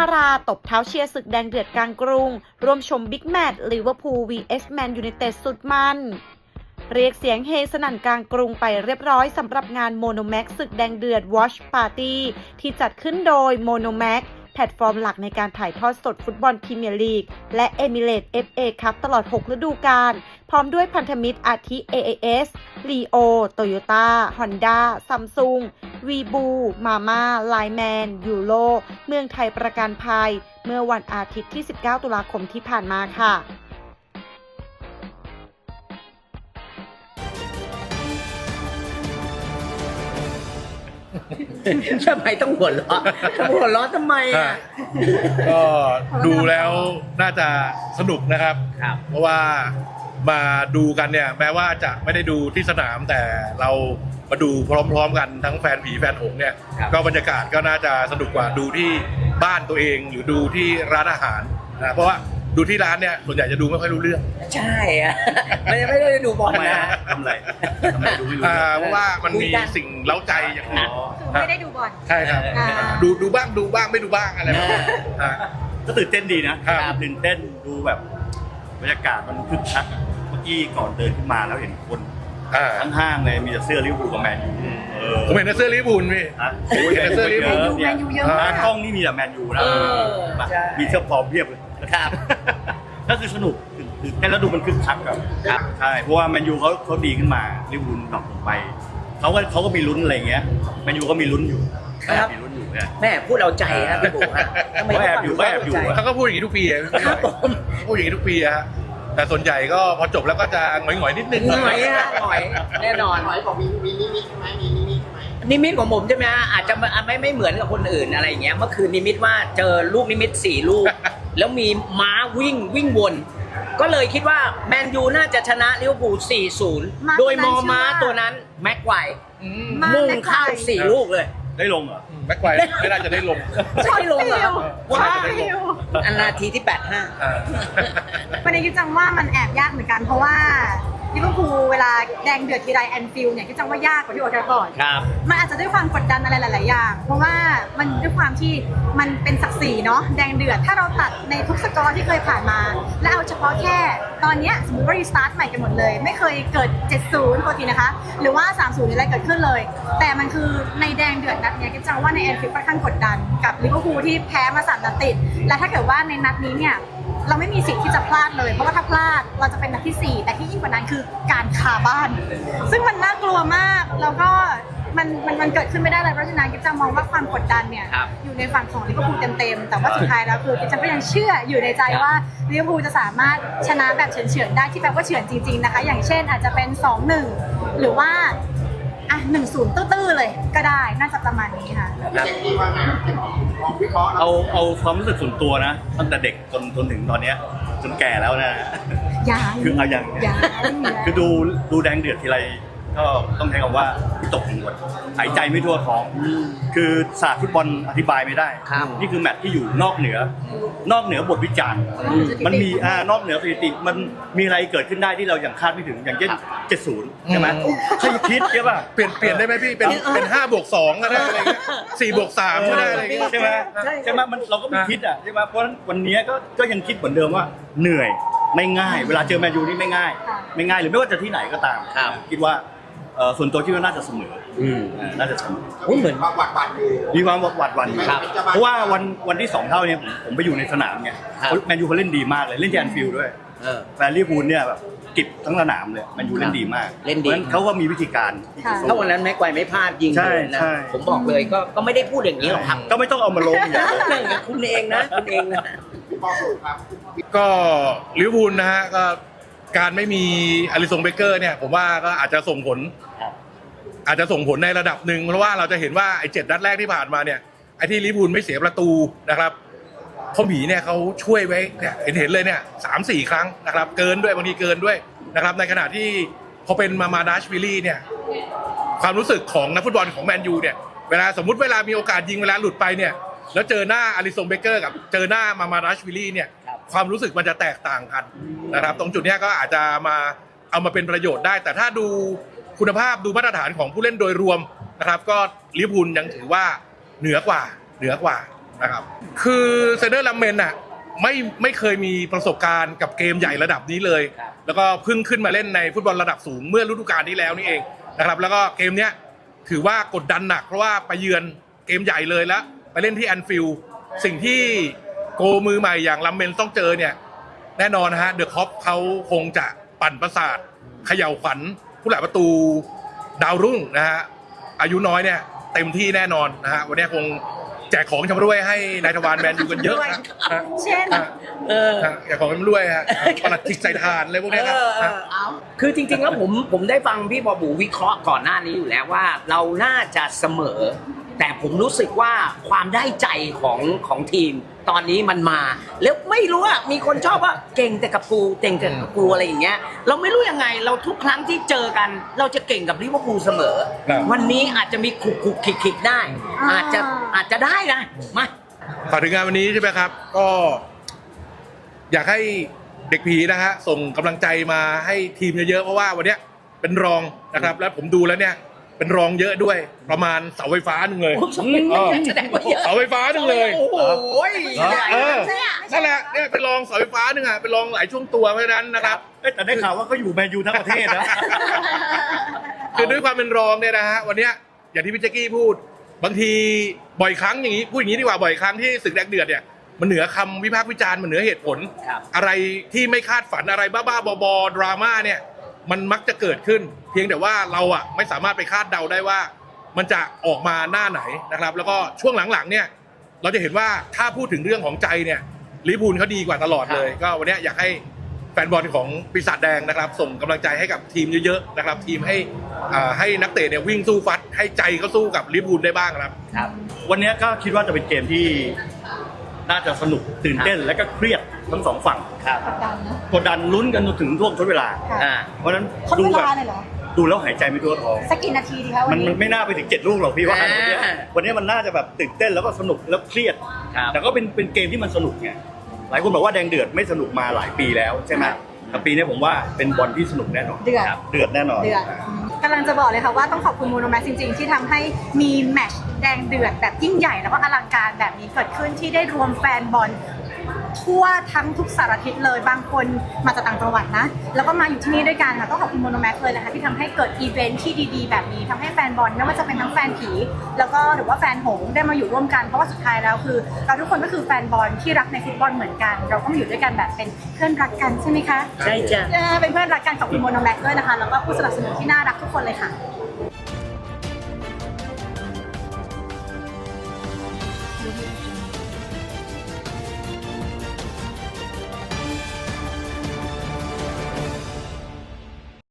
าราตบเท้าเชียร์ศึกแดงเดือดกลางกรุง ร่วมชมบิ๊กแมตช์ลิเวอร์พูล vs แมนยูไนเต็ดสุดมัน เรียกเสียงเฮสนั่นกลางกรุงไปเรียบร้อยสำหรับงานโมโนแม็กศึกแดงเดือดวอชปาร์ตี้ที่จัดขึ้นโดยโมโนแม็ก พลตฟอร์มหลักในการถ่ายทอดสดฟุตบอลพรีเมียร์ลีก และเอมิเลตฟเอครับตลอด 6 ฤดูกาล พร้อมด้วยพันธมิตรอาทิ AAS ลีโอ โตโยต้า ฮอนด้า ซัมซุง วีบู มาม่า ไลแมน ยูโร เมืองไทยประกันภัย เมื่อวันอาทิตย์ที่ 19 ตุลาคมที่ผ่านมาค่ะ ทำไมต้องหัวเราะหัวเราะทำไมอะ ก็ดูแล้วน่าจะสนุกนะครับ ครับ เพราะว่ามาดูกันเนี่ย แม้ว่าจะไม่ได้ดูที่สนามแต่เรามาดูพร้อมๆกันทั้งแฟนผีแฟนหงส์เนี่ย ครับ ก็บรรยากาศก็น่าจะสนุกกว่าดูที่บ้านตัวเองหรือดูที่ร้านอาหารนะเพราะว่า ดูที่ร้านเนี่ยส่วนใหญ่จะดูไม่ค่อยรู้เรื่องใช่อะไม่ไม่ได้ดูบอลทำไมนะฮะทำไรทำไมดูไม่รู้อ่าเรื่องเพราะว่ามันคุมียกันสิ่งเล้าใจอย่างอื่นคือไม่ได้ดูบอล ใช่ครับ อ่า ดูดูบ้างดูบ้างไม่ดูบ้างอะไรแบบนี้อ่า ก็ตื่นเต้นดีนะครับ ตื่นเต้นดูแบบบรรยากาศมันคึกคักอะเมื่อกี้ก่อนเดินขึ้นมาแล้วเห็นคนอ่าทั้งห้างเลยมีแต่เสื้อลิเวอร์พูลกับแมนยูเออผมเห็นในเสื้อลิเวอร์พูลพี่ฮะผมเห็นในเสื้อลิเวอร์พูลแมนยูเยอะมาก ร้านกล้องนี่มีแต่แมนยูนะเออ มาใช่ มีเสื้อพร้อมเพียบเลย ครับ ก็คือสนุกตื่นเต้นแล้วดูมันคึกคักครับครับใช่เพราะว่าแมนยูเขาเขาดีขึ้นมาลิเวอร์พูลดรอปลงไปเขาก็เขาก็มีลุ้นอะไรอย่างเงี้ยแมนยูก็มีลุ้นอยู่ครับ มีลุ้นอยู่เนี่ย แม่พูดเอาใจนะพี่ปู่ฮะทำไมเขาแอบอยู่ฟังเขาแอบอยู่ใจ เขาก็พูดอย่างนี้ทุกปีอะครับผมพูดอย่างนี้ทุกปีอะฮะแต่ส่วนใหญ่ก็พอจบแล้วก็จะหงอยๆนิดนึง หน่อยฮะหน่อยแน่นอน หอยบอกมีมีนิมิตใช่ไหมมีนิมิตใช่ไหม นิมิตของผมใช่ไหมฮะอาจจะไม่ไม่ไม่เหมือนกับคนอื่นอะไรอย่างเงี้ยเมื่อคืนนิมิตว่าเจอลูกนิมิตสี่ลูก แล้วมีม้าวิ่งวิ่งวน ก็เลยคิดว่าแมนยูน่าจะชนะลิเวอร์พูลม้า4-0 โดยมอตัวนั้นชื่อม้าว่าตัวนั้นแม็กไกวร์อืมมามุ่งแม็กไกวร์ เข้าสี่ลูกเลย ได้ลงเหรอแม็กไกวร์ไม่น่าจะได้ลงใช่ลงเหรอว้าว้าววอันนาทีที่ 85อ่า ประเด็นคิดจังว่ามันแอบยากเหมือนกันเพราะว่า ลิเวอร์พูลเวลาแดงเดือดทีไรแอนฟิลด์เนี่ยคิดจังว่ายากกว่าที่โอลด์แทราฟฟอร์ดครับ มันอาจจะด้วยความกดดันอะไรหลาย ๆ อย่าง เพราะว่ามันด้วยความที่มันเป็นศักดิ์ศรีเนาะแดงเดือดถ้าเราตัดในทุกสกอร์ที่เคยผ่านมา และเอาเฉพาะแค่ตอนเนี้ยสมมติว่ารีสตาร์ทใหม่กันหมดเลย ไม่เคยเกิด 70ปกตินะคะ หรือว่า 30หรืออะไรเกิดขึ้นเลย แต่มันคือในแดงเดือดนัดเนี้ยคิดจังว่าในแอนฟิลด์ค่อนข้างกดดันกับลิเวอร์พูลที่แพ้มาสามนัดติด และถ้าเกิดว่าในนัดนี้เนี่ย เราไม่มีสิทธิ์ที่จะพลาดเลย เพราะว่าถ้าพลาดเราจะเป็นนัดที่ 4 แต่ที่ยิ่งกว่านั้นคือการคาบ้าน ซึ่งมันน่ากลัวมากแล้วก็มันมันมันเกิดขึ้นไม่ได้เลยเพราะฉะนั้นกิจจะมองว่าความกดดันเนี่ยครับ อยู่ในฝั่งของลิเวอร์พูลเต็มๆแต่ว่าสุดท้ายแล้วคือกิจก็ยังเชื่ออยู่ในใจว่าลิเวอร์พูลจะสามารถชนะแบบเฉือนๆได้ที่แปลว่าเฉือนจริงๆนะคะ อย่างเช่นอาจจะเป็น 2-1 หรือว่า อะ1-0ตื้อๆเลยก็ได้น่าจะประมาณนี้ค่ะพี่เจงดีว่าไงลองวิเคราะห์เอาเอาความรู้สึกส่วนตัวนะตั้งแต่เด็กจนจนถึงตอนเนี้ยจนแก่แล้วนะ ยังคือเอาอย่าง ยังคือดูดูแดงเดือดทีไรก็ต้องใช้คำว่าวิ ตกกังวลหายใจไม่ทั่วท้อง คือศาสตร์ฟุตบอลอธิบายไม่ได้ ครับนี่คือแมตช์ที่อยู่นอกเหนือ นอกเหนือบทวิจารณ์ มันมีอ่านอกเหนือสถิติ มันมีอะไรเกิดขึ้นได้ที่เราอย่างคาดไม่ถึง อย่างเช่น70ใช่ไหมอืมใครจะคิดใช่ป่ะ เปลี่ยนเปลี่ยนได้ไหมพี่ เป็นเป็นห้าบวกสองก็ได้อะไรเงี้ยสี่บวกสามก็ได้อะไรเงี้ยใช่ไหมใช่ใช่ไหมมันเราก็ไม่คิดอะใช่ไหมเพราะฉะนั้นวันนี้ก็ก็ยังคิดเหมือนเดิมว่าเหนื่อยไม่ง่าย เวลาเจอแมนยูนี่ไม่ง่ายค่ะไม่ง่ายหรือไม่ว่าจะที่ไหนก็ตามครับคิดว่า เอ่อส่วนตัวคิดว่าน่าจะเสมออืมเออน่าจะเสมออุ๊ยเหมือน ความหวัดหวั่นอยู่ มีความหวาดหวั่นอยู่ครับเพราะว่าวันวันที่สองเท่าเนี่ยผมผมไปอยู่ในสนามไงครับ แมนยูเขาเล่นดีมากเลยเล่นแจนฟิลด์ด้วย เออ แฟนลิเวอร์พูลเนี่ยแบบกิบทั้งสนามเลยแมนยูเล่นดีมากเล่นดี พราะฉะนั้นเขาก็มีวิธีการที่จะค่ะสู้ ถ้าวันนั้นแม็กไกวร์ไม่พลาดยิงใช่เลยนะใช่ ผมบอกเลยก็ก็ไม่ได้พูดอย่างนี้หรอกครับก็ไม่ต้องเอามาลงอย่างเดียว นั่นไงคุณเองนะคุณเองนะพี่ปอสูครับก็ลิเวอร์พูลนะฮะก็ การไม่มีอลิซงเบเกอร์เนี่ยผมว่าก็อาจจะส่งผลครับอาจจะส่งผลในระดับหนึ่งเพราะว่าเราจะเห็นว่าไอ้เจ็ดนัดแรกที่ผ่านมาเนี่ยไอ้ที่ลิเวอร์พูลไม่เสียประตูนะครับพ่อหมีเนี่ยเขาช่วยไว้เนี่ยเห็นเห็นเลยเนี่ยสามสี่ครั้งนะครับ เกินด้วยบางทีเกินด้วยนะครับ ในขณะที่พอเป็นมามาดัชวิลลี่เนี่ยความรู้สึกของนักฟุตบอลของแมนยูเนี่ยเวลาสมมุติเวลามีโอกาสยิงเวลาหลุดไปเนี่ยแล้วเจอหน้าอลิซงเบเกอร์กับเจอหน้ามามาดัชวิลลี่เนี่ย ความรู้สึกมันจะแตกต่างกันนะครับ ตรงจุดเนี้ยก็อาจจะมาเอามาเป็นประโยชน์ได้ แต่ถ้าดูคุณภาพดูมาตรฐานของผู้เล่นโดยรวมนะครับ ก็ลิเวอร์พูลยังถือว่าเหนือกว่าเหนือกว่านะครับ คือเซเดอร์ลัมเมนอะไม่ไม่เคยมีประสบการณ์กับเกมใหญ่ระดับนี้เลย แล้วก็เพิ่งขึ้นมาเล่นในฟุตบอลระดับสูงเมื่อฤดูกาลที่แล้วนี่เองนะครับ แล้วก็เกมเนี้ยถือว่ากดดันหนักเพราะว่าไปเยือนเกมใหญ่เลยแล้ว ไปเล่นที่แอนฟิลด์สิ่งที่ โกมือใหม่อย่างลัมเมนต้องเจอเนี่ย แน่นอนนะฮะเดอะคอปเขาคงจะปั่นประสาทเขย่าขวัญผู้หลักประตูดาวรุ่งนะฮะอายุน้อยเนี่ยเต็มที่แน่นอนนะฮะวันนี้คงแจกของชำร่วยให้นายทวารแมนยูกันเยอะนะฮะเช่นฮะเออ ฮะแจกของชำร่วยฮะประหลัดจิกใส่ทานอะไรพวกเนี้ยครับ เออเออฮะคือจริงๆ แล้วผมผมได้ฟังพี่บอบูวิเคราะห์ก่อนหน้านี้อยู่แล้วว่า เราน่าจะเสมอ แต่ผมรู้สึกว่าความได้ใจของของทีมตอนนี้มันมา แล้วไม่รู้อะมีคนชอบว่าเก่งแต่กับกูเก่งแต่กับกูอะไรอย่างเงี้ยเราไม่รู้ยังไงเราทุกครั้งที่เจอกัน เราจะเก่งกับลิเวอร์พูลเสมอ ครับ วันนี้อาจจะมีขุกขุกขิกขิกได้อ่าอาจจะอาจจะได้นะมา ฝากถึงงานวันนี้ใช่ไหมครับ ก็ อยากให้เด็กผีนะฮะส่งกำลังใจมาให้ทีมเยอะๆเพราะว่าวันเนี้ยเป็นรองนะครับ แล้วผมดูแล้วเนี่ย เป็นรองเยอะด้วย ประมาณเสาไฟฟ้าหนึ่งเลยโอ้โหเออแสดงว่าเยอะเสาไฟฟ้าหนึ่งเลย โอ้โหเออ นั่นแหละเนี่ยเป็นรองเสาไฟฟ้าหนึ่งอะเป็นรองหลายช่วงตัวเพราะฉะนั้นนะครับ เอ้ยแต่ได้ข่าวว่าเขาอยู่แมนยูทั้งประเทศนะ คือด้วยความเป็นรองเนี่ยนะฮะวันเนี้ยอย่างที่พี่แจ๊กกี้พูด บางทีบ่อยครั้งอย่างนี้พูดอย่างนี้ดีกว่าบ่อยครั้งที่ศึกแดงเดือดเนี่ยมันเหนือคำวิพากษ์วิจารณ์มันเหนือเหตุผล ครับ อะไรที่ไม่คาดฝันอะไรบ้าๆบอๆดราม่าเนี่ย มันมักจะเกิดขึ้น เพียงแต่ว่าเราอะไม่สามารถไปคาดเดาได้ว่า มันจะออกมาหน้าไหนนะครับ แล้วก็ช่วงหลังๆเนี่ย เราจะเห็นว่าถ้าพูดถึงเรื่องของใจเนี่ยลิเวอร์พูลเขาดีกว่าตลอดเลย ก็วันนี้อยากให้แฟนบอลของปีศาจแดงนะครับ ส่งกำลังใจให้กับทีมเยอะๆนะครับ ทีมให้อ่าให้นักเตะเนี่ยวิ่งสู้ฟัด ให้ใจเขาสู้กับลิเวอร์พูลได้บ้างครับ ครับ วันนี้ก็คิดว่าจะเป็นเกมที่น่าจะสนุกตื่นเต้นและก็เครียด ทั้งสองฝั่ง ครับดันนะกดดันลุ้นกันจนถึงช่วงทดเวลาค่ะอ่า เพราะฉะนั้นทดดูเวแบบลาเลยเหรอ ดูแล้วหายใจไม่ทั่วท้อง สักกี่นาทีดีคะวัมันนนี้ไม่น่าไปถึงเจ็ดลูกหรอกพี่ว่าอ่าวันเนี้ยวันนี้มันน่าจะแบบตื่นเต้นแล้วก็สนุกแล้วเครียด ครับ แต่ก็เป็นเป็นเกมที่มันสนุกไงหลายคนบอกว่าแดงเดือดไม่สนุกมาหลายปีแล้วใช่ไหมแต่ปีนี้ผมว่าเป็นบอลที่สนุกแน่นอนเดือด ครับเดือดแน่นอน เดือดกำลังจะบอกเลยค่ะว่าต้องขอบคุณโมโนแมสจริง ๆ ที่ทำให้มีแมตช์แดงเดือดแบบยิ่งใหญ่แล้วก็อลังการแบบนี้เกิดขึ้นที่ได้รวมแฟนบอล ทั่วทั้งทุกสารทิศเลย บางคนมาจากต่างจังหวัดนะ แล้วก็มาอยู่ที่นี่ด้วยกันค่ะก็ขอบคุณโมโนแม็เลยนะคะที่ทำให้เกิดอีเวนท์ที่ดีๆ แบบนี้ทำให้แฟนบอลไม่ว่าจะเป็นทั้งแฟนผี แล้วก็หรือว่าแฟนหงได้มาอยู่ร่วมกันเพราะว่าสุดท้ายแล้วคือ เราทุกคนก็คือแฟนบอลที่รักในฟุตบอลเหมือนกัน เราก็มาอยู่ด้วยกันแบบเป็นเพื่อนรักกันใช่ไหมคะใช่จ้ะเป็นเพื่อนรักกันขอบคุณโมโนแม็ด้วยนะคะแล้วก็ผู้สนับสนุนที่น่ารักทุกคนเลยค่ะ